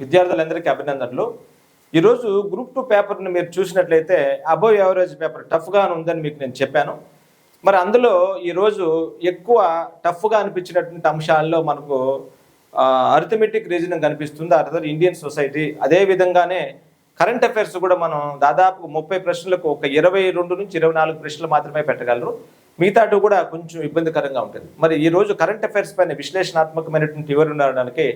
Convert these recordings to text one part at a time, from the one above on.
విద్యార్థులందరికీ అభినందనలు. ఈరోజు గ్రూప్ టూ పేపర్ని మీరు చూసినట్లయితే అబోవ్ యావరేజ్ పేపర్ టఫ్గా ఉందని మీకు నేను చెప్పాను. మరి అందులో ఈరోజు ఎక్కువ టఫ్గా అనిపించినటువంటి అంశాల్లో మనకు అర్థమెటిక్ రీజనింగ్ కనిపిస్తుంది. అర్థర్ ఇండియన్ సొసైటీ అదే విధంగానే కరెంట్ అఫైర్స్ కూడా మనం దాదాపు ముప్పై ప్రశ్నలకు ఒక ఇరవై రెండు నుంచి ఇరవై నాలుగు ప్రశ్నలు మాత్రమే పెట్టగలరు. మిగతాటు కూడా కొంచెం ఇబ్బందికరంగా ఉంటుంది. మరి ఈ రోజు కరెంట్ అఫైర్స్ పైన విశ్లేషణాత్మకమైనటువంటి వివరణ ఉండడానికి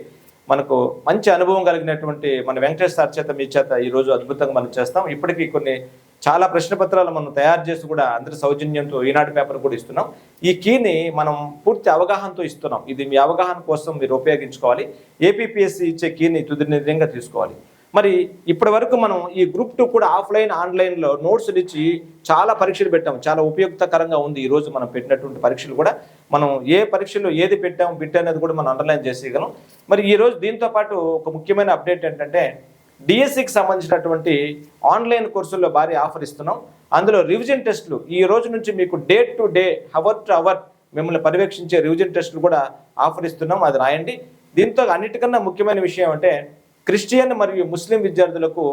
మనకు మంచి అనుభవం కలిగినటువంటి మన వెంకటేష్ సార్ చేత మీ చేత ఈ రోజు అద్భుతంగా మనం చేస్తాం. ఇప్పటికీ కొన్ని చాలా ప్రశ్న పత్రాలు మనం తయారు చేసి కూడా అందరి సౌజన్యంతో ఈనాడు పేపర్ కూడా ఇస్తున్నాం. ఈ కీని మనం పూర్తి అవగాహనతో ఇస్తున్నాం. ఇది మీ అవగాహన కోసం మీరు ఉపయోగించుకోవాలి. ఏపీపీఎస్సీ ఇచ్చే కీని తుది నిర్ణయంగా తీసుకోవాలి. మరి ఇప్పటి వరకు మనం ఈ గ్రూప్ టూ కూడా ఆఫ్లైన్ ఆన్లైన్లో నోట్స్ ఇచ్చి చాలా పరీక్షలు పెట్టాం. చాలా ఉపయుక్తకరంగా ఉంది ఈరోజు మనం పెట్టినటువంటి పరీక్షలు కూడా. మనం ఏ పరీక్షలో ఏది పెట్టాము బిట్ అనేది కూడా మనం అండర్లైన్ చేసేయగలం. మరి ఈరోజు దీంతో పాటు ఒక ముఖ్యమైన అప్డేట్ ఏంటంటే డిఎస్సికి సంబంధించినటువంటి ఆన్లైన్ కోర్సుల్లో భారీ ఆఫర్ ఇస్తున్నాం. అందులో రివిజన్ టెస్టులు ఈ రోజు నుంచి మీకు day to day hour to hour మిమ్మల్ని పర్యవేక్షించే రివిజన్ టెస్టులు కూడా ఆఫర్ ఇస్తున్నాం. అది రాయండి. దీంతో అన్నిటికన్నా ముఖ్యమైన విషయం అంటే క్రిస్టియన్ మరియు ముస్లిం విద్యార్థులకు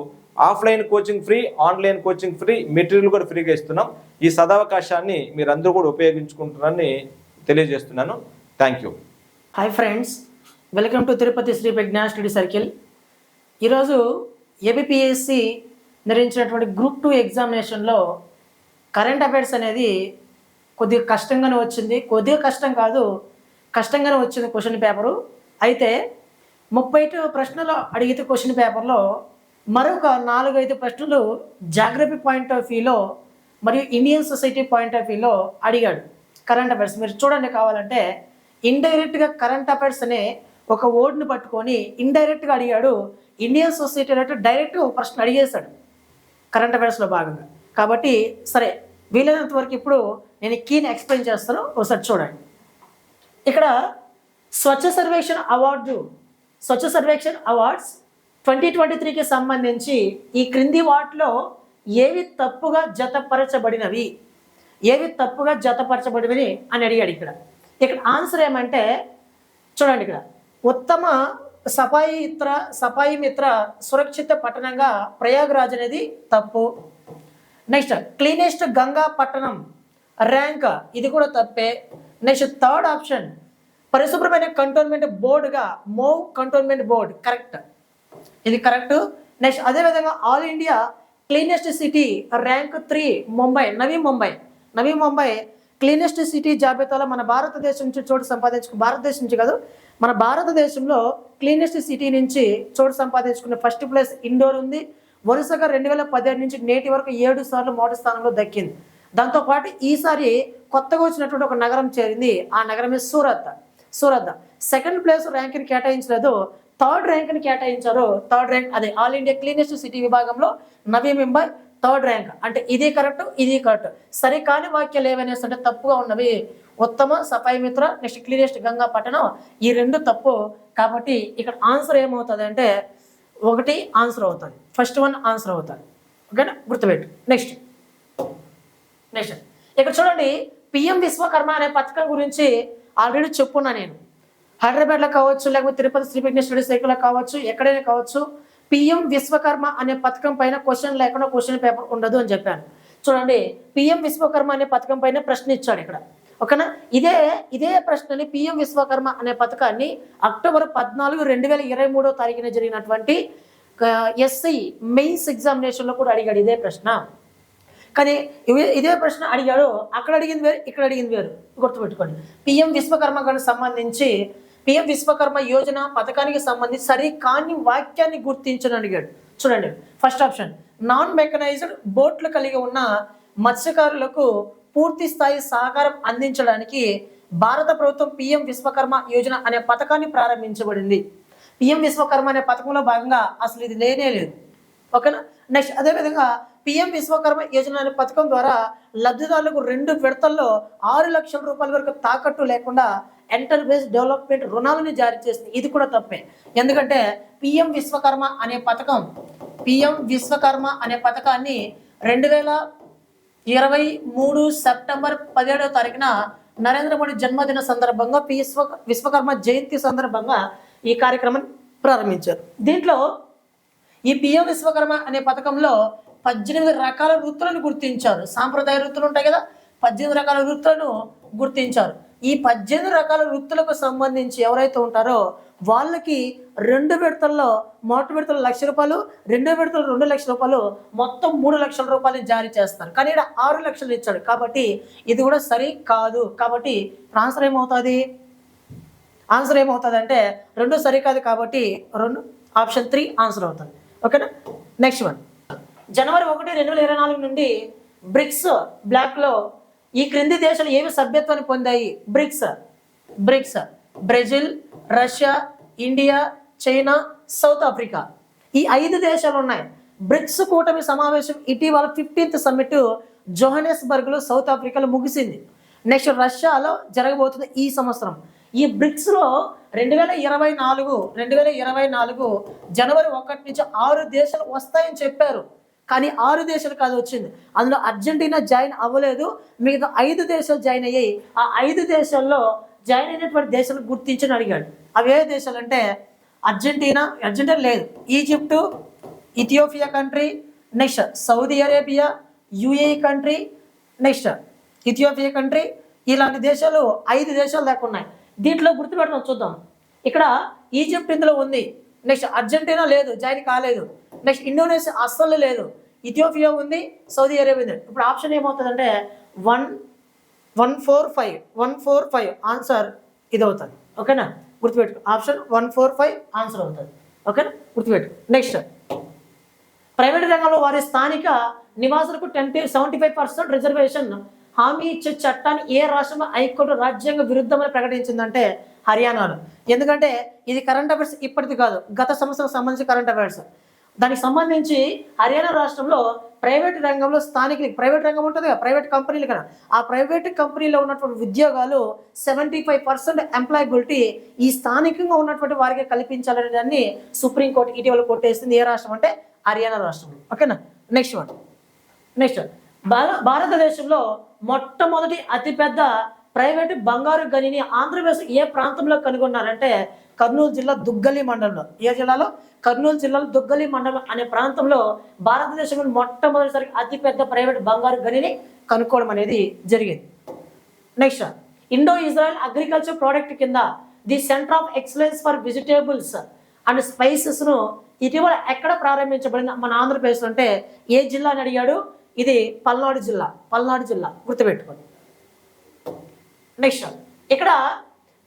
offline coaching free online coaching free material కూడా ఫ్రీగా ఇస్తున్నాం. ఈ సదావకాశాన్ని మీరందరూ కూడా ఉపయోగించుకుంటున్నారని తెలియజేస్తున్నాను. Thank you hi friends welcome to Tirupati Sri Pragna study circle ఈరోజు ఏబిపిఎస్సి నిర్వహించినటువంటి గ్రూప్ టూ ఎగ్జామినేషన్లో కరెంట్ అఫైర్స్ అనేది కొద్దిగా కష్టంగానే వచ్చింది. కొద్దిగా కష్టం కాదు కష్టంగానే వచ్చింది క్వశ్చన్ పేపరు అయితే ముప్పై ప్రశ్నలు అడిగితే క్వశ్చన్ పేపర్లో మరొక నాలుగు ఐదు ప్రశ్నలు జాగ్రఫీ పాయింట్ ఆఫ్ వ్యూలో మరియు ఇండియన్ సొసైటీ పాయింట్ ఆఫ్ వ్యూలో అడిగాడు. కరెంట్ అఫైర్స్ మీరు చూడండి కావాలంటే ఇండైరెక్ట్గా కరెంట్ అఫైర్స్ అనే ఒక ఓడ్ని పట్టుకొని ఇండైరెక్ట్గా అడిగాడు. ఇండియన్ సొసైటీ అంటే డైరెక్ట్గా ఒక ప్రశ్న అడిగేశాడు. కరెంట్ అఫైర్స్లో భాగంగా. కాబట్టి సరే వీలైనంత వరకు ఇప్పుడు నేను కీని ఎక్స్ప్లెయిన్ చేస్తాను. ఒకసారి చూడండి. ఇక్కడ Swachh Survekshan award Swachh Survekshan awards twenty twenty త్రీకి సంబంధించి ఈ క్రింది వాటిలో ఏవి తప్పుగా జతపరచబడినవి? ఏవి తప్పుగా జతపరచబడినవి అని అడిగాడు ఇక్కడ. ఇక్కడ ఆన్సర్ ఏమంటే చూడండి ఇక్కడ. ఉత్తమ సఫాయి ఇత్ర సఫాయి మిత్ర సురక్షిత పట్టణంగా ప్రయాగ్రాజ్ అనేది తప్పు. నెక్స్ట్ క్లీనెస్ట్ గంగా పట్టణం ర్యాంక్ ఇది కూడా తప్పే. నెక్స్ట్ థర్డ్ ఆప్షన్ పరిశుభ్రమైన కంటోన్మెంట్ బోర్డుగా మోవ్ కంటోన్మెంట్ బోర్డ్. కరెక్ట్. ఇది కరెక్ట్. నెక్స్ట్ అదేవిధంగా all India cleanest city rank three Mumbai Navi Mumbai. Navi Mumbai cleanest city జాబితాలో మన భారతదేశం నుంచి చోటు సంపాదించుకు భారతదేశం నుంచి కాదు మన భారతదేశంలో క్లీనెస్ట్ సిటీ నుంచి చోటు సంపాదించుకున్న ఫస్ట్ ప్లేస్ ఇండోర్ ఉంది. వరుసగా రెండు వేల పదిహేడు నుంచి నేటి వరకు ఏడు సార్లు మొదటి స్థానంలో దక్కింది. దాంతోపాటు ఈసారి కొత్తగా వచ్చినటువంటి ఒక నగరం చేరింది. ఆ నగరమే సూరత్. సూరత్. సెకండ్ ప్లేస్ ర్యాంక్ని కేటాయించలేదు. థర్డ్ ర్యాంక్ని కేటాయించారు. థర్డ్ ర్యాంక్ అదే ఆల్ ఇండియా క్లీనెస్ట్ సిటీ విభాగంలో నవీ ముంబై థర్డ్ ర్యాంక్. అంటే ఇది కరెక్ట్ ఇది కరెక్ట్. సరికాని వాక్యాలు ఏమైనా అంటే తప్పుగా ఉన్నవి. ఉత్తమ సఫాయి మిత్ర నెక్స్ట్ క్లియరెస్ట్ గంగా పట్టణం. ఈ రెండు తప్పు. కాబట్టి ఇక్కడ ఆన్సర్ ఏమవుతుంది అంటే ఒకటి ఆన్సర్ అవుతుంది. ఫస్ట్ వన్ ఆన్సర్ అవుతుంది. ఓకేనా? గుర్తుపెట్టు. నెక్స్ట్. నెక్స్ట్. ఇక్కడ చూడండి పిఎం విశ్వకర్మ అనే పథకం గురించి ఆల్రెడీ చెప్పున్నా నేను. హైదరాబాద్లో కావచ్చు లేకపోతే తిరుపతి శ్రీ విఘ్నేశ్వరి స్టడీ సైకిల్లో కావచ్చు ఎక్కడైనా కావచ్చు పిఎం విశ్వకర్మ అనే పథకం పైన క్వశ్చన్ లేకుండా క్వశ్చన్ పేపర్ ఉండదు అని చెప్పాను. చూడండి పిఎం విశ్వకర్మ అనే పథకం పైన ప్రశ్న ఇచ్చాడు ఇక్కడ. ఓకేనా? ఇదే ఇదే ప్రశ్నని పిఎం విశ్వకర్మ అనే పథకాన్ని అక్టోబర్ పద్నాలుగు రెండు వేల ఇరవై మూడో తారీఖున జరిగినటువంటి ఎస్ఐ మెయిన్స్ ఎగ్జామినేషన్లో కూడా అడిగాడు ఇదే ప్రశ్న. కానీ ఇదే ప్రశ్న అడిగాడు అక్కడ అడిగింది వేరు ఇక్కడ అడిగింది వేరు. గుర్తుపెట్టుకోండి. పిఎం విశ్వకర్మ గారికి సంబంధించి పిఎం విశ్వకర్మ యోజన పథకానికి సంబంధించి సరి కాని వాక్యాన్ని గుర్తించని అడిగాడు. చూడండి ఫస్ట్ ఆప్షన్ నాన్ మెకనైజ్డ్ బోట్లు కలిగి ఉన్న మత్స్యకారులకు పూర్తి స్థాయి సహకారం అందించడానికి భారత ప్రభుత్వం పిఎం విశ్వకర్మ యోజన అనే పథకాన్ని ప్రారంభించబడింది. పిఎం విశ్వకర్మ అనే పథకంలో భాగంగా అసలు ఇది లేనే లేదు. ఓకేనా? నెక్స్ట్ అదేవిధంగా పిఎం విశ్వకర్మ యోజన అనే పథకం ద్వారా లబ్ధిదారులకు రెండు విడతల్లో ఆరు లక్షల రూపాయల వరకు తాకట్టు లేకుండా ఎంటర్ప్రైజ్ డెవలప్మెంట్ రుణాలను జారీ చేస్తుంది ఇది కూడా తప్పే. ఎందుకంటే పిఎం విశ్వకర్మ అనే పథకం పిఎం విశ్వకర్మ అనే పథకాన్ని రెండు వేల ఇరవై మూడు సెప్టెంబర్ పదిహేడవ తారీఖున నరేంద్ర మోడీ జన్మదిన సందర్భంగా పి విశ్వ విశ్వకర్మ జయంతి సందర్భంగా ఈ కార్యక్రమం ప్రారంభించారు. దీంట్లో ఈ పిఎం విశ్వకర్మ అనే పథకంలో పద్దెనిమిది రకాల వృత్తులను గుర్తించారు. సాంప్రదాయ వృత్తులు ఉంటాయి కదా పద్దెనిమిది రకాల వృత్తులను గుర్తించారు. ఈ పద్దెనిమిది రకాల వృత్తులకు సంబంధించి ఎవరైతే ఉంటారో వాళ్ళకి రెండు విడతల్లో మొదటి విడతలు లక్ష రూపాయలు రెండో విడతలు రెండు లక్షల రూపాయలు మొత్తం మూడు లక్షల రూపాయలు జారీ చేస్తారు. కానీ ఇక్కడ ఆరు లక్షలు ఇచ్చాడు. కాబట్టి ఇది కూడా సరి కాదు. కాబట్టి ఆన్సర్ ఏమవుతుంది? ఆన్సర్ ఏమవుతుంది అంటే రెండు సరికాదు కాబట్టి రెండు ఆప్షన్ త్రీ ఆన్సర్ అవుతుంది. ఓకేనా? Next one. జనవరి ఒకటి రెండు వేల ఇరవై నాలుగు నుండి బ్రిక్స్ బ్లాక్లో ఈ క్రింది దేశాలు ఏమి సభ్యత్వాన్ని పొందాయి? BRICS BRICS Brazil Russia India China South Africa. ఈ ఐదు దేశాలు ఉన్నాయి. బ్రిక్స్ కూటమి సమావేశం ఇటీవల ఫిఫ్టీన్త్ సమ్మిట్ జోహనెస్బర్గ్లో సౌత్ ఆఫ్రికాలో ముగిసింది. నెక్స్ట్ రష్యాలో జరగబోతుంది ఈ సంవత్సరం. ఈ బ్రిక్స్లో రెండు వేల ఇరవై నాలుగు రెండు వేల ఇరవై నాలుగు జనవరి ఒకటి నుంచి ఆరు దేశాలు వస్తాయని చెప్పారు. కానీ ఆరు దేశాలు కాదు వచ్చింది. అందులో అర్జెంటీనా జాయిన్ అవ్వలేదు. మిగతా ఐదు దేశాలు జాయిన్ అయ్యాయి. ఆ ఐదు దేశాల్లో జాయిన్ అయినటువంటి దేశాలు గుర్తించని అడిగాడు. అవి ఏ దేశాలు అంటే అర్జెంటీనా అర్జెంటీనా లేదు. Egypt Ethiopia country next Saudi Arabia UAE country next Ethiopia country. ఇలాంటి దేశాలు ఐదు దేశాలు దాకా ఉన్నాయి. దీంట్లో గుర్తుపెట్టడం చూద్దాం. ఇక్కడ ఈజిప్ట్ ఇందులో ఉంది. నెక్స్ట్ అర్జెంటీనా లేదు జాయిన్ కాలేదు. నెక్స్ట్ ఇండోనేషియా అస్సలు లేదు. ఇథియోపియా ఉంది సౌదీ అరేబియా ఉంది. ఇప్పుడు ఆప్షన్ ఏమవుతుందంటే one one four five one four five answer ఇది అవుతుంది ఓకేనా? గుర్తుపెట్టుకో. Option one four five answer అవుతుంది. ఓకేనా? గుర్తుపెట్టు నెక్స్ట్. ప్రైవేట్ రంగంలో వారి స్థానిక నివాసులకు twenty seventy five percent reservation హామీ ఇచ్చే చట్టాన్ని ఏ రాష్ట్రం హైకోర్టు రాజ్యాంగ విరుద్ధమని ప్రకటించిందంటే హర్యానాలో ఎందుకంటే ఇది కరెంట్ అఫైర్స్ ఇప్పటిది కాదు గత సంవత్సరం సంబంధించి కరెంట్ అఫైర్స్ దానికి సంబంధించి హర్యానా రాష్ట్రంలో ప్రైవేట్ రంగంలో స్థానిక ప్రైవేట్ రంగం ఉంటుంది కదా ప్రైవేట్ కంపెనీలు కదా ఆ ప్రైవేట్ కంపెనీలో ఉన్నటువంటి ఉద్యోగాలు సెవెంటీ ఫైవ్ పర్సెంట్ ఎంప్లాయబిలిటీ ఈ స్థానికంగా ఉన్నటువంటి వారికి కల్పించాలనే దాన్ని సుప్రీంకోర్టు ఇటీవల కొట్టేసింది ఏ రాష్ట్రం అంటే హర్యానా రాష్ట్రంలో ఓకేనా? నెక్స్ట్ వన్ నెక్స్ట్ భారతదేశంలో మొట్టమొదటి అతిపెద్ద ప్రైవేటు బంగారు గనిని ఆంధ్రప్రదేశ్ ఏ ప్రాంతంలో కనుగొన్నారంటే కర్నూలు జిల్లా దుగ్గలి మండలంలో. ఏ జిల్లాలో? కర్నూలు జిల్లాలో దుగ్గలి మండలం అనే ప్రాంతంలో భారతదేశంలో మొట్టమొదటిసారి అతిపెద్ద ప్రైవేట్ బంగారు గనిని కనుక్కోవడం అనేది జరిగింది. Next Indo Israel agriculture product కింద the centre of excellence for vegetables and స్పైసెస్ను ఇటీవల ఎక్కడ ప్రారంభించబడింది? మన ఆంధ్రప్రదేశ్ అంటే ఏ జిల్లా అని అడిగాడు? ఇది పల్నాడు జిల్లా. పల్నాడు జిల్లా. గుర్తుపెట్టుకోండి. నెక్స్ట్ ఇక్కడ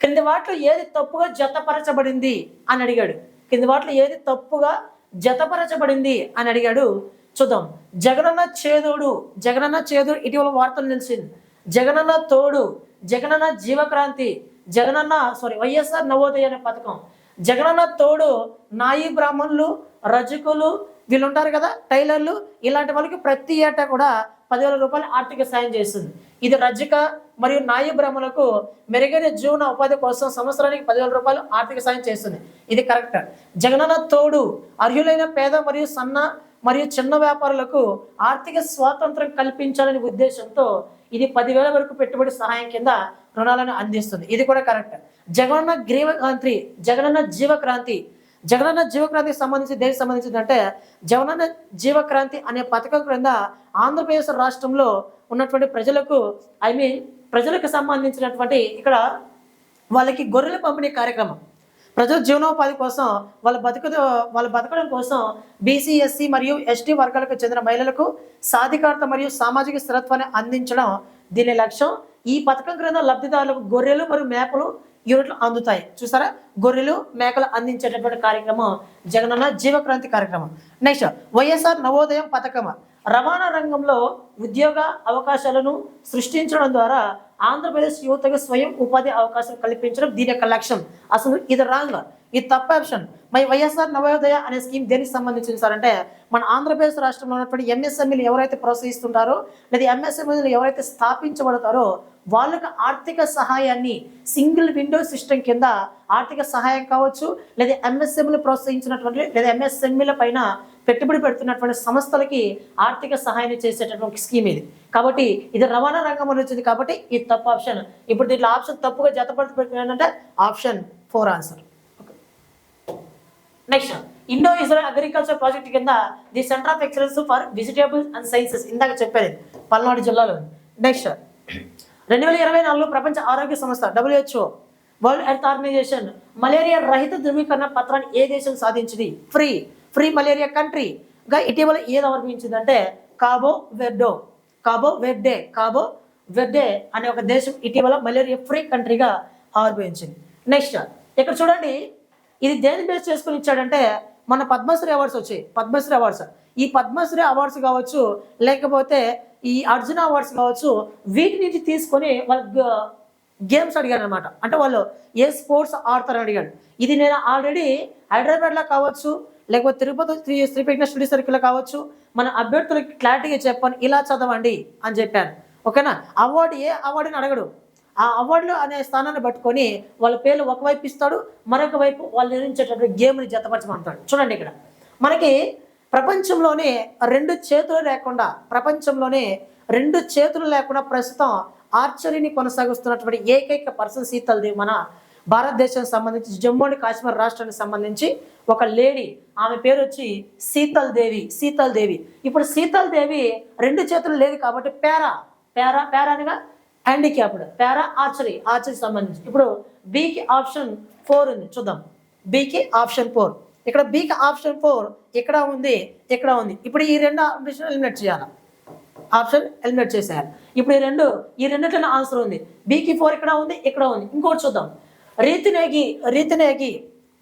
కింది వాటిలో ఏది తప్పుగా జతపరచబడింది అని అడిగాడు. కింద వాటిలో ఏది తప్పుగా జతపరచబడింది అని అడిగాడు. చూద్దాం. జగనన్న చేదోడు జగనన్న చేదోడు ఇటీవల వార్తలు నిలిచింది. జగనన్న తోడు జగనన్న జీవక్రాంతి జగనన్న సారీ వైఎస్ఆర్ నవోదయ అనే పథకం. జగనన్న తోడు నాయి బ్రాహ్మణులు రజకులు వీళ్ళు ఉంటారు కదా టైలర్లు ఇలాంటి వాళ్ళకి ప్రతి ఏటా కూడా పదివేల రూపాయలు ఆర్థిక సాయం చేస్తుంది. ఇది రజ్జిక మరియు నాయు బ్రహ్మలకు మెరుగైన జీవన ఉపాధి కోసం సంవత్సరానికి పదివేల రూపాయలు ఆర్థిక సాయం చేస్తుంది. ఇది కరెక్ట్. జగనన్న తోడు అర్హులైన పేద మరియు సన్న మరియు చిన్న వ్యాపారులకు ఆర్థిక స్వాతంత్రం కల్పించాలనే ఉద్దేశంతో ఇది పదివేల వరకు పెట్టుబడి సహాయం కింద రుణాలను అందిస్తుంది. ఇది కూడా కరెక్ట్. జగనన్న గ్రీవ క్రాంతి జగనన్న జీవక్రాంతి జగనన్న జీవక్రాంతికి సంబంధించి దేనికి సంబంధించింది అంటే జగనన్న జీవక్రాంతి అనే పథకం క్రింద ఆంధ్రప్రదేశ్ రాష్ట్రంలో ఉన్నటువంటి ప్రజలకు ఐ మీన్ ప్రజలకు సంబంధించినటువంటి ఇక్కడ వాళ్ళకి గొర్రెల పంపిణీ కార్యక్రమం. ప్రజల జీవనోపాధి కోసం వాళ్ళ బతుకు వాళ్ళ బతకడం కోసం బీసీ ఎస్సీ మరియు ఎస్టీ వర్గాలకు చెందిన మహిళలకు సాధికారత మరియు సామాజిక స్థిరత్వాన్ని అందించడం దీని లక్ష్యం. ఈ పథకం క్రింద లబ్ధిదారులకు గొర్రెలు మరియు మేకలు యూనిట్లు అందుతాయి. చూసారా? గొర్రెలు మేకలు అందించేటటువంటి కార్యక్రమం జగనన్న జీవక్రాంతి కార్యక్రమం. నెక్స్ట్ వైఎస్ఆర్ నవోదయం పథకం. రవాణా రంగంలో ఉద్యోగ అవకాశాలను సృష్టించడం ద్వారా ఆంధ్రప్రదేశ్ యువతకు స్వయం ఉపాధి అవకాశం కల్పించడం దీని యొక్క లక్ష్యం. అసలు ఇది రాంగ్. ఇది తప్ప ఆప్షన్. మరి వైఎస్ఆర్ నవోదయ అనే స్కీమ్ దేనికి సంబంధించింది సార్? అంటే మన ఆంధ్రప్రదేశ్ రాష్ట్రంలో ఉన్నటువంటి ఎంఎస్ఎంఈలు ఎవరైతే ప్రోత్సహిస్తుంటారో లేదా ఎంఎస్ఎంఈలు ఎవరైతే స్థాపించబడతారో వాళ్ళకు ఆర్థిక సహాయాన్ని సింగిల్ విండో సిస్టమ్ కింద ఆర్థిక సహాయం కావచ్చు లేదా ఎంఎస్ఎంలు ప్రోత్సహించినటువంటి లేదా ఎంఎస్ఎంఈల పైన పెట్టుబడి పెడుతున్నటువంటి సంస్థలకి ఆర్థిక సహాయాన్ని చేసేటటువంటి స్కీమ్ ఇది. కాబట్టి ఇది రవాణా రంగంలో వచ్చింది కాబట్టి ఇది తప్పు ఆప్షన్ ఇప్పుడు దీంట్లో ఆప్షన్ తప్పుగా జతపడి పెట్టిన ఏంటంటే option four answer next Indo Israel agriculture project కింద the centre of excellence for vegetables and sciences ఇందాక చెప్పేది పల్నాడు జిల్లాలో నెక్స్ట్ రెండు వేల ఇరవై నాలుగులో ప్రపంచ ఆరోగ్య సంస్థ WHO world health organization malaria రహిత ధృవీకరణ పత్రాన్ని ఏ దేశం సాధించింది? ఫ్రీ. ఫ్రీ మలేరియా కంట్రీగా ఇటీవల ఏది అవలంబించిందంటే కాబో వెర్డో. కాబో వెర్డే. కాబో వెర్డే అనే ఒక దేశం ఇటీవల మలేరియా ఫ్రీ కంట్రీగా ఆవిర్భవించింది. నెక్స్ట్ ఇక్కడ చూడండి ఇది దేని బేస్ చేసుకుని ఇచ్చాడంటే మన పద్మశ్రీ అవార్డ్స్ వచ్చాయి. పద్మశ్రీ అవార్డ్స్. ఈ పద్మశ్రీ అవార్డ్స్ కావచ్చు లేకపోతే ఈ అర్జున అవార్డ్స్ కావచ్చు వీటి నుంచి తీసుకొని వాళ్ళ గేమ్స్ అడిగాను అనమాట అంటే వాళ్ళు ఏ స్పోర్ట్స్ ఆడతారని అడిగాడు ఇది నేను ఆల్రెడీ హైదరాబాద్లో కావచ్చు లేకపోతే తిరుపతి శ్రీ శ్రీపేట స్టడీ సర్కిల్లో కావచ్చు మన అభ్యర్థులకి క్లారిటీగా చెప్పాను ఇలా చదవండి అని చెప్పాను. ఓకేనా? అవార్డు ఏ అవార్డుని అడగడు. ఆ అవార్డులు అనే స్థానాన్ని పట్టుకొని వాళ్ళ పేర్లు ఒకవైపు ఇస్తాడు మరొక వైపు వాళ్ళు నిర్మించేటటువంటి గేమ్ని జతపరచమంటాడు. చూడండి ఇక్కడ. మనకి ప్రపంచంలోనే రెండు చేతులు లేకుండా ప్రపంచంలోనే రెండు చేతులు లేకుండా ప్రస్తుతం ఆర్చరీని కొనసాగిస్తున్నటువంటి ఏకైక పర్సన్ శీతల్దేవి మన భారతదేశానికి సంబంధించి జమ్మూ అండ్ కాశ్మీర్ రాష్ట్రానికి సంబంధించి ఒక లేడీ. ఆమె పేరు వచ్చి శీతల్ దేవి శీతల్ దేవి. ఇప్పుడు శీతల్ దేవి రెండు చేతులు లేదు కాబట్టి పేరా పేరా పేరా అనగా హ్యాండిక్యాప్డ్ పేరా ఆర్చరీ ఆర్చరీ సంబంధించి. ఇప్పుడు బీకి ఆప్షన్ ఫోర్ ఉంది చూద్దాం. బీకి ఆప్షన్ ఫోర్. ఇక్కడ బీకి ఆప్షన్ ఫోర్ ఇక్కడ ఉంది ఇక్కడ ఉంది. ఇప్పుడు ఈ రెండు ఆప్షన్ ఎలిమినేట్ చేయాలి? ఆప్షన్ ఎలిమినేట్ చేసేయాలి. ఇప్పుడు ఈ రెండు ఈ రెండిట్లో ఆన్సర్ ఉంది. బీకి ఫోర్ ఇక్కడ ఉంది ఇక్కడ ఉంది. ఇంకోటి చూద్దాం. రీతినేగి రీతినేగి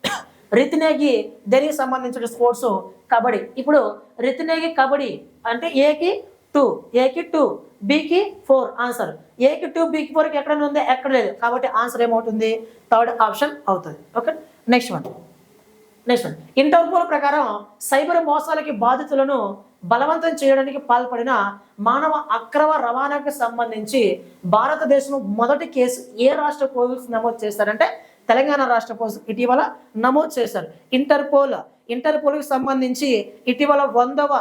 రితినేగి దేనికి సంబంధించిన స్పోర్ట్స్ కబడ్డీ. ఇప్పుడు రితినేగి కబడ్డీ అంటే ఏకి టూ ఏకి టూ బీకి ఫోర్ ఆన్సర్ ఏకి టూ బీకి ఫోర్కి ఎక్కడ ఉంది? ఎక్కడ లేదు. కాబట్టి ఆన్సర్ ఏమవుతుంది? థర్డ్ ఆప్షన్ అవుతుంది. Okay next one next one Interpol ప్రకారం సైబర్ మోసాలకి బాధితులను బలవంతం చేయడానికి పాల్పడిన మానవ అక్రమ రవాణాకు సంబంధించి భారతదేశం మొదటి కేసు ఏ రాష్ట్ర పోలీసులు నమోదు చేశారంటే తెలంగాణ రాష్ట్ర పోలీసులు ఇటీవల నమోదు చేశారు. ఇంటర్పోల్ ఇంటర్పోల్కి సంబంధించి ఇటీవల వందవ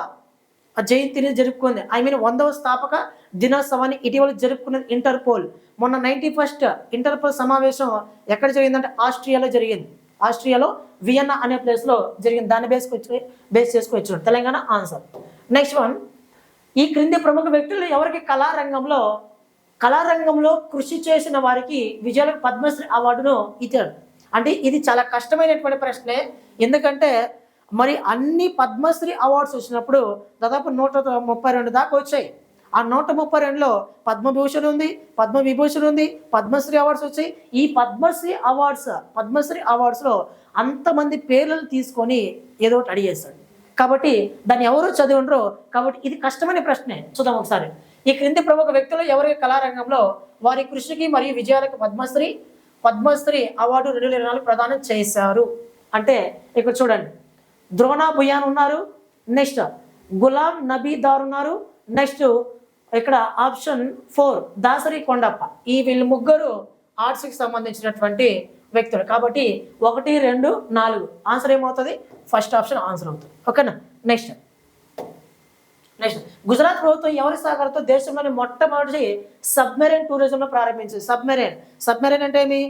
జయంతిని జరుపుకుంది. ఐ మీన్ వందవ స్థాపక దినోత్సవాన్ని ఇటీవల జరుపుకున్నది ఇంటర్పోల్. మొన్న నైన్టీ ఫస్ట్ ఇంటర్పోల్ సమావేశం ఎక్కడ జరిగిందంటే ఆస్ట్రియాలో జరిగింది. ఆస్ట్రియాలో వియన్నా అనే ప్లేస్లో జరిగిన దాన్ని బేస్కి వచ్చి బేస్ చేసుకొని వచ్చాడు తెలంగాణ ఆన్సర్ నెక్స్ట్ వన్ ఈ క్రింది ప్రముఖ వ్యక్తులు ఎవరికి కళారంగంలో కళారంగంలో కృషి చేసిన వారికి విజయాలకు పద్మశ్రీ అవార్డును ఇచ్చాడు అంటే ఇది చాలా కష్టమైనటువంటి ప్రశ్నే. ఎందుకంటే మరి అన్ని పద్మశ్రీ అవార్డ్స్ వచ్చినప్పుడు దాదాపు నూట ముప్పై రెండు దాకా వచ్చాయి. ఆ నూట ముప్పై రెండులో పద్మభూషణ్ ఉంది పద్మ విభూషణ్ ఉంది పద్మశ్రీ అవార్డ్స్ వచ్చాయి. ఈ పద్మశ్రీ అవార్డ్స్ పద్మశ్రీ అవార్డ్స్లో అంతమంది పేర్లను తీసుకొని ఏదో ఒకటి అడిగేస్తాడు కాబట్టి దాన్ని ఎవరు చదివి ఉండరు కాబట్టి ఇది కష్టమైన ప్రశ్నే. చూద్దాం ఒకసారి. ఈ క్రింది ప్రముఖ వ్యక్తులు ఎవరి కళారంగంలో వారి కృషికి మరియు విజయాలకు పద్మశ్రీ పద్మశ్రీ అవార్డు రెండు వేల నాలుగు ప్రదానం చేశారు. అంటే ఇక్కడ చూడండి. ద్రోణ భుయాన్ ఉన్నారు నెక్స్ట్ గులాం నబీదార్ ఉన్నారు నెక్స్ట్ ఇక్కడ ఆప్షన్ ఫోర్ దాసరి కొండప్ప. ఈ వీళ్ళు ముగ్గురు ఆర్ట్స్కి సంబంధించినటువంటి వ్యక్తులు. కాబట్టి ఒకటి రెండు నాలుగు. ఆన్సర్ ఏమవుతుంది? ఫస్ట్ ఆప్షన్ ఆన్సర్ అవుతుంది. ఓకేనా నెక్స్ట్ నెక్స్ట్ గుజరాత్ ప్రభుత్వం ఎవరి సహకారంతో దేశంలోని మొట్టమొదటి సబ్మెరైన్ టూరిజంను ప్రారంభించింది? సబ్మెరైన్. సబ్మెరైన్ అంటే ఏమి?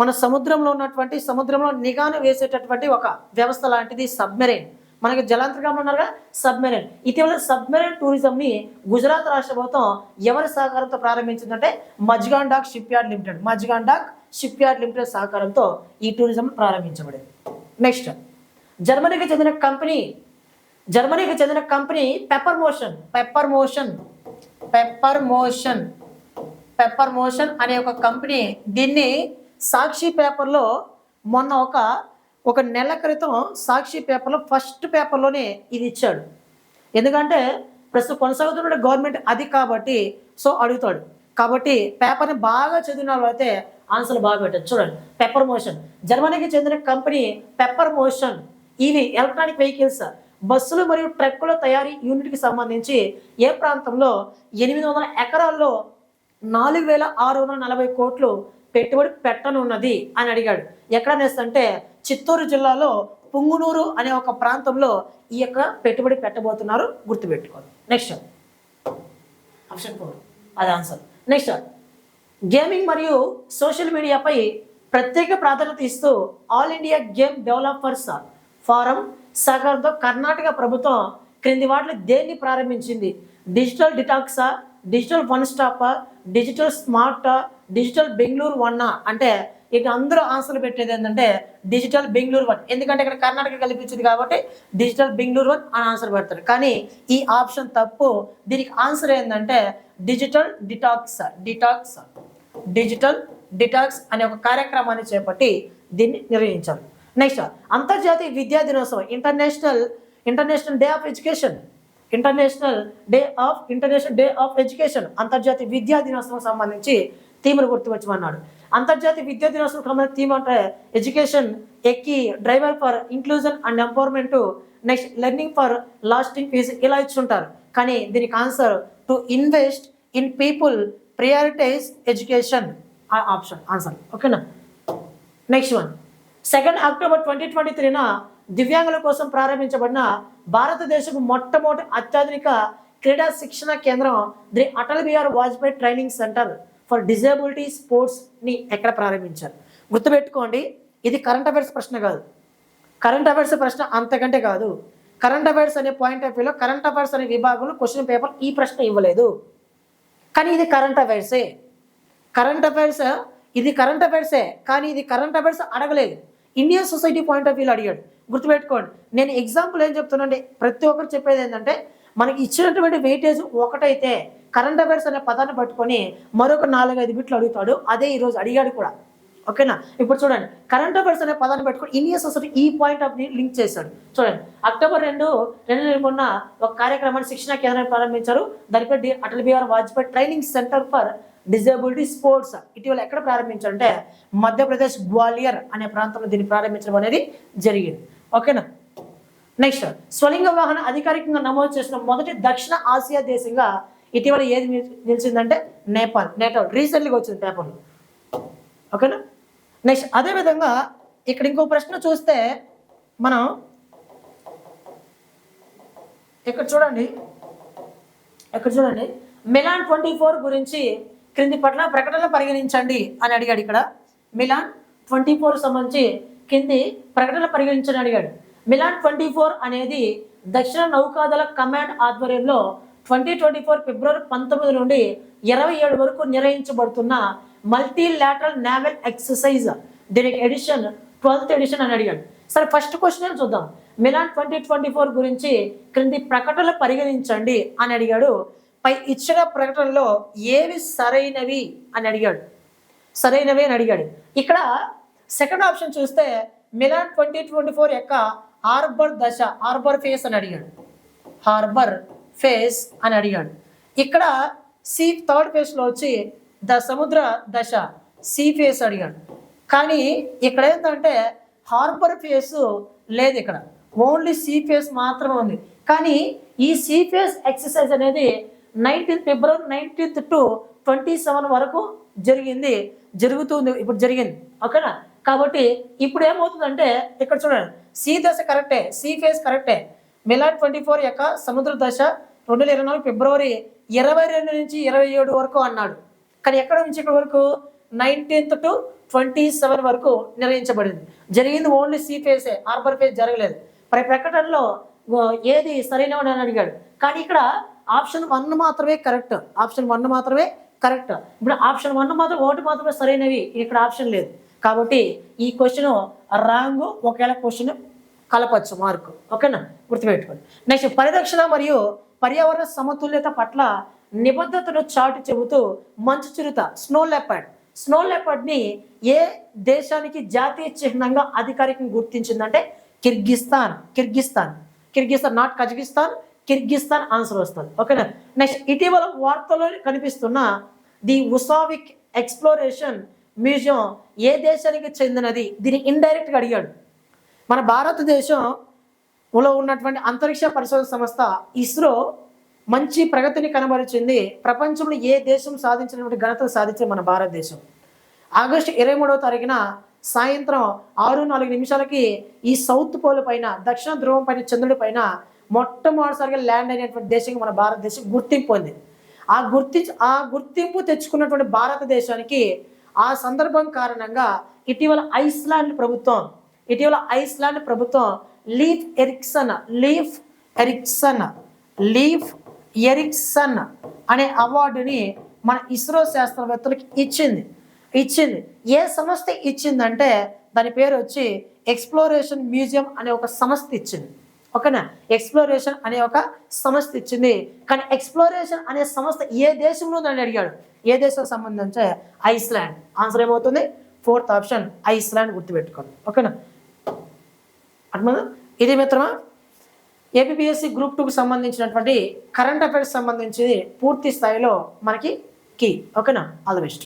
మన సముద్రంలో ఉన్నటువంటి సముద్రంలో నిఘాను వేసేటటువంటి ఒక వ్యవస్థ లాంటిది సబ్మెరైన్. మనకి జలాంతర్గంలో ఉన్నారుగా? సబ్మెరైన్. ఇటీవల సబ్మెరైన్ టూరిజంని గుజరాత్ రాష్ట్ర ప్రభుత్వం ఎవరి సహకారంతో ప్రారంభించిందంటే Mazagon dock shipyard limited. Mazagon dock shipyard limited సహకారంతో ఈ టూరిజం ప్రారంభించబడింది. నెక్స్ట్ జర్మనీకి చెందిన కంపెనీ జర్మనీకి చెందిన company pepper motion. Pepper motion. Pepper motion. Pepper motion అనే ఒక కంపెనీ దీన్ని సాక్షి పేపర్లో మొన్న ఒక ఒక నెల క్రితం సాక్షి పేపర్లో ఫస్ట్ పేపర్లోనే ఇది ఇచ్చాడు. ఎందుకంటే ప్రస్తుతం కొనసాగుతున్న గవర్నమెంట్ అది కాబట్టి సో అడుగుతాడు. కాబట్టి పేపర్ని బాగా చదివిన వాళ్ళు అయితే ఆన్సర్లు బాగా పెట్టారు. చూడండి పెప్పర్ మోషన్ జర్మనీకి చెందిన కంపెనీ పెప్పర్ మోషన్ ఇవి ఎలక్ట్రానిక్ వెహికల్స్. బస్సులు మరియు ట్రక్కుల తయారీ యూనిట్కి సంబంధించి ఏ ప్రాంతంలో ఎనిమిది వందల ఎకరాల్లో నాలుగు వేల ఆరు వందల నలభై కోట్లు పెట్టుబడి పెట్టనున్నది అని అడిగాడు. ఎక్కడ అంటే చిత్తూరు జిల్లాలో పుంగునూరు అనే ఒక ప్రాంతంలో ఈ యొక్క పెట్టుబడి పెట్టబోతున్నారు గుర్తుపెట్టుకోండి. నెక్స్ట్ ఆప్షన్ ఫోర్ అది ఆన్సర్ నెక్స్ట్ గేమింగ్ మరియు సోషల్ మీడియాపై ప్రత్యేక ప్రాధాన్యత ఇస్తూ all India game developers forum సహకారంతో కర్ణాటక ప్రభుత్వం క్రింది వాటిని దేన్ని ప్రారంభించింది? డిజిటల్ డిటాక్సా డిజిటల్ వన్ స్టాపా డిజిటల్ స్మార్టా డిజిటల్ బెంగళూరు వన్ అంటే ఇక అందరూ ఆశలు పెట్టేది ఏంటంటే డిజిటల్ బెంగళూరు వన్. ఎందుకంటే ఇక్కడ కర్ణాటక కల్పించింది కాబట్టి డిజిటల్ బెంగళూరు వన్ అని ఆన్సర్ పెడతారు. కానీ ఈ ఆప్షన్ తప్పు. దీనికి ఆన్సర్ ఏంటంటే digital detox detox digital detox అనే ఒక కార్యక్రమాన్ని చేపట్టి దీన్ని నిర్వహించారు. నెక్స్ట్ అంతర్జాతీయ విద్యా దినోత్సవం international international day of education. International day of international day of education అంతర్జాతీయ విద్యా దినోత్సవం సంబంధించి థీమ్ను గుర్తువచ్చమన్నాడు అంతర్జాతీయ విద్యా దినోత్సవం సంబంధించిన థీమ్ అంటే ఎడ్యుకేషన్ ఎక్కి driver for inclusion and empowerment next learning for lasting peace ఇలా ఇచ్చుంటారు. కానీ దీనికి answer to invest in people prioritize education option answer. ఓకేనా? Next one. Second October twenty twenty త్రీన దివ్యాంగుల కోసం ప్రారంభించబడిన భారతదేశపు మొట్టమొదటి అత్యాధునిక క్రీడా శిక్షణ కేంద్రం the Atal Bihari Vajpayee training centre. For disability స్పోర్ట్స్ని ఎక్కడ ప్రారంభించారు? గుర్తుపెట్టుకోండి ఇది కరెంట్ అఫైర్స్ ప్రశ్న కాదు. కరెంట్ అఫైర్స్ ప్రశ్న అంతకంటే కాదు. కరెంట్ అఫైర్స్ అనే పాయింట్ ఆఫ్ వ్యూలో కరెంట్ అఫైర్స్ అనే విభాగంలో క్వశ్చన్ పేపర్ ఈ ప్రశ్న ఇవ్వలేదు. కానీ ఇది కరెంట్ అఫైర్సే. కరెంట్ అఫైర్స్ ఇది కరెంట్ అఫైర్సే కానీ ఇది కరెంట్ అఫైర్స్ అడగలేదు. ఇండియన్ సొసైటీ పాయింట్ ఆఫ్ వ్యూలో అడిగాడు. గుర్తుపెట్టుకోండి నేను ఎగ్జాంపుల్ ఏం చెప్తున్నానండి ప్రతి ఒక్కరు చెప్పేది ఏంటంటే మనకి ఇచ్చినటువంటి వెయిటేజ్ ఒకటైతే కరెంట్ అఫైర్స్ అనే పదాన్ని పట్టుకొని మరొక నాలుగైదు బిట్లు అడుగుతాడు. అదే ఈరోజు అడిగాడు కూడా. ఓకేనా ఇప్పుడు చూడండి. కరెంట్ అఫైర్స్ అనే పదాన్ని పెట్టుకొని ఇండియన్ సొసైటీ ఈ పాయింట్ ఆఫ్ లింక్ చేశాడు. చూడండి. అక్టోబర్ రెండు రెండు వేల మొన్న ఒక కార్యక్రమాన్ని శిక్షణ కేంద్రాన్ని ప్రారంభించారు. దానిపై Atal Bihari Vajpayee training centre for disability sports ఇటీవల ఎక్కడ ప్రారంభించారంటే మధ్యప్రదేశ్ గ్వాలియర్ అనే ప్రాంతంలో దీన్ని ప్రారంభించడం అనేది జరిగింది. ఓకేనా నెక్స్ట్ స్వలింగ వాహన అధికారికంగా నమోదు చేసిన మొదటి దక్షిణ ఆసియా దేశంగా ఇటీవల ఏది నిలిచిందంటే నేపాల్. నేపాల్. రీసెంట్గా వచ్చింది పేపర్లో ఓకేనా? నెక్స్ట్ అదేవిధంగా ఇక్కడ ఇంకో ప్రశ్న చూస్తే మనం ఇక్కడ చూడండి. ఇక్కడ చూడండి. మిలాన్ ట్వంటీ ఫోర్ గురించి క్రింది పట్ల ప్రకటన పరిగణించండి అని అడిగాడు ఇక్కడ. మిలాన్ ట్వంటీ ఫోర్ సంబంధించి కింది ప్రకటన పరిగణించని అడిగాడు. మిలాన్ ట్వంటీ ఫోర్ అనేది దక్షిణ నౌకాదళ కమాండ్ ఆధ్వర్యంలో ట్వంటీ ట్వంటీ ఫోర్ ఫిబ్రవరి పంతొమ్మిది నుండి ఇరవై ఏడు వరకు నిర్వహించబడుతున్న మల్టీలాటరల్ నావల్ ఎక్సర్సైజ్. దీనికి ఎడిషన్ ట్వెల్త్ ఎడిషన్ అని అడిగాడు. సరే ఫస్ట్ క్వశ్చన్ చూద్దాం? మిలాన్ ట్వంటీ ట్వంటీ ఫోర్ గురించి క్రింది ప్రకటనలు పరిగణించండి అని అడిగాడు. పై ఇచ్చిన ప్రకటనలో ఏవి సరైనవి అని అడిగాడు. సరైనవి అని అడిగాడు. ఇక్కడ సెకండ్ ఆప్షన్ చూస్తే మిలాన్ ట్వంటీ ట్వంటీ ఫోర్ యొక్క హార్బర్ దశ హార్బర్ ఫేస్ అని అడిగాడు. హార్బర్ ఫేస్ అని అడిగాడు. ఇక్కడ సి థర్డ్ ఫేస్లో వచ్చి ద సముద్ర దశ సి ఫేస్ అడిగాడు. కానీ ఇక్కడ ఏంటంటే హార్బర్ ఫేస్ లేదు ఇక్కడ. ఓన్లీ సి ఫేస్ మాత్రమే ఉంది. కానీ ఈ సి ఫేస్ ఎక్సర్సైజ్ అనేది nineteenth February nineteenth to twenty seven వరకు జరిగింది జరుగుతుంది ఇప్పుడు జరిగింది. ఓకేనా? కాబట్టి ఇప్పుడు ఏమవుతుందంటే ఇక్కడ చూడండి. సి దశ కరెక్టే సి ఫేస్ కరెక్టే. మిలాన్ ట్వంటీ ఫోర్ యొక్క సముద్ర దశ రెండు వేల ఇరవై నాలుగు ఫిబ్రవరి ఇరవై రెండు నుంచి ఇరవై ఏడు వరకు అన్నాడు. కానీ ఎక్కడ నుంచి ఇక్కడ వరకు? నైన్టీన్త్ టు ట్వంటీ సెవెన్ వరకు నిర్వహించబడింది జరిగింది ఓన్లీ సీ ఫేసే ఆర్బర్ ఫేస్ జరగలేదు. మరి ప్రకటనలో ఏది సరైనవాడు అని అడిగాడు. కానీ ఇక్కడ ఆప్షన్ వన్ మాత్రమే కరెక్ట్. ఆప్షన్ వన్ మాత్రమే కరెక్ట్. ఇప్పుడు ఆప్షన్ వన్ మాత్రం ఒకటి మాత్రమే సరైనవి. ఇక్కడ ఆప్షన్ లేదు. కాబట్టి ఈ క్వశ్చన్ రాంగ్ ఒకవేళ క్వశ్చన్ కలపచ్చు మార్కు ఓకేనా గుర్తుపెట్టుకోండి. నెక్స్ట్ పరిరక్షణ మరియు పర్యావరణ సమతుల్యత పట్ల నిబద్ధతను చాటు చెబుతూ మంచు చిరుత స్నో లెపర్డ్ స్నో లెపర్డ్ని ఏ దేశానికి జాతీయ చిహ్నంగా అధికారికంగా గుర్తించిందంటే Kyrgyzstan. Kyrgyzstan. Kyrgyzstan not Kazakhstan Kyrgyzstan answer వస్తుంది. ఓకేనా నెక్స్ట్ ఇటీవల వార్తల్లో కనిపిస్తున్న ది ఉసావిక్ ఎక్స్ప్లోరేషన్ మ్యూజియం ఏ దేశానికి చెందినది? దీన్ని ఇండైరెక్ట్గా అడిగాడు. మన భారతదేశంలో ఉన్నటువంటి అంతరిక్ష పరిశోధన సంస్థ ఇస్రో మంచి ప్రగతిని కనబరిచింది. ప్రపంచంలో ఏ దేశం సాధించినటువంటి ఘనతను సాధించింది? మన భారతదేశం. ఆగస్టు ఇరవై మూడవ తారీఖున సాయంత్రం ఆరు నాలుగు నిమిషాలకి ఈ సౌత్ పోల్ పైన దక్షిణ ధ్రువం పైన చంద్రుడి పైన మొట్టమొదటిసారిగా ల్యాండ్ అయినటువంటి దేశంగా మన భారతదేశం గుర్తింపు పొందింది. ఆ గుర్తించి ఆ గుర్తింపు తెచ్చుకున్నటువంటి భారతదేశానికి ఆ సందర్భం కారణంగా ఇటీవల ఐస్లాండ్ ప్రభుత్వం ఇటీవల ఐస్లాండ్ ప్రభుత్వం Leif Erikson Leif Erikson Leif Erikson అనే అవార్డుని మన ఇస్రో శాస్త్రవేత్తలకి ఇచ్చింది. ఇచ్చింది. ఏ సంస్థ ఇచ్చిందంటే దాని పేరు వచ్చి ఎక్స్ప్లోరేషన్ మ్యూజియం అనే ఒక సంస్థ ఇచ్చింది. ఓకేనా? ఎక్స్ప్లోరేషన్ అనే ఒక సంస్థ ఇచ్చింది. కానీ ఎక్స్ప్లోరేషన్ అనే సంస్థ ఏ దేశంలో అని అడిగాడు? ఏ దేశం సంబంధించే ఐస్లాండ్. ఆన్సర్ ఏమవుతుంది? ఫోర్త్ ఆప్షన్ ఐస్లాండ్ గుర్తుపెట్టుకోండి. ఓకేనా? అర్థమా ఇది మిత్రమా? ఏపీఎస్సి గ్రూప్ టూకి సంబంధించినటువంటి కరెంట్ అఫైర్స్ సంబంధించి పూర్తి స్థాయిలో మనకి కీ ఓకేనా? All the best